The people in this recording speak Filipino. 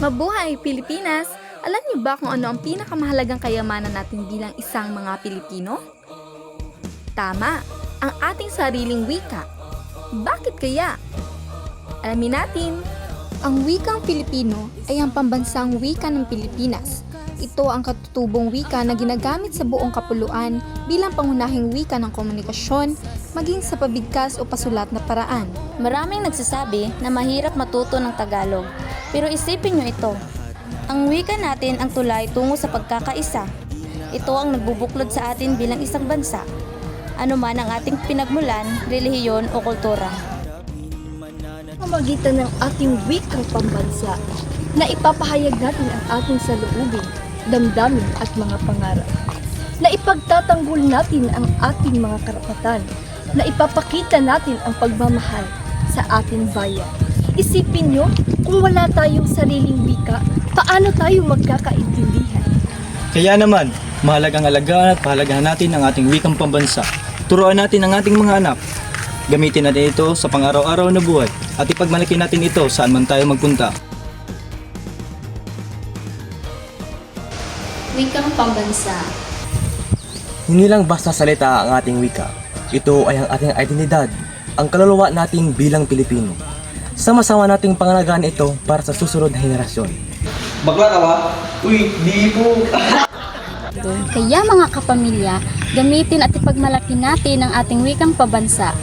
Mabuhay, Pilipinas! Alam niyo ba kung ano ang pinakamahalagang kayamanan natin bilang isang mga Pilipino? Tama, ang ating sariling wika. Bakit kaya? Alamin natin. Ang wikang Pilipino ay ang pambansang wika ng Pilipinas. Ito ang katutubong wika na ginagamit sa buong kapuluan bilang pangunahing wika ng komunikasyon, maging sa pabigkas o pasulat na paraan. Maraming nagsasabi na mahirap matuto ng Tagalog. Pero isipin nyo ito. Ang wika natin ang tulay tungo sa pagkakaisa. Ito ang nagbubuklod sa atin bilang isang bansa. Ano man ang ating pinagmulan, relihiyon o kultura. pamamagitan ng ating wikang pambansa na ipapahayag natin ang ating saloobin, damdamin at mga pangarap. Na ipagtatanggol natin ang ating mga karapatan. Na ipapakita natin ang pagmamahal sa ating bayan. Isipin nyo, kung wala tayong sariling wika, paano tayo magkakaintindihan? Kaya naman, mahalagang alagaan at pahalagahan natin ang ating wikang pambansa. Turuan natin ang ating mga anak. Gamitin natin ito sa pang-araw-araw na buhay at ipagmalaki natin ito saan man tayo magpunta. Wikang pambansa. Hindi lang basta salita ang ating wika. Ito ay ang ating identidad, ang kaluluwa nating bilang Pilipino. Sama-sama nating pangalagaan ito para sa susunod na henerasyon. Bakla ka ba? Uy, di po! Kaya mga kapamilya, gamitin at ipagmalaki natin ang ating wikang pabansa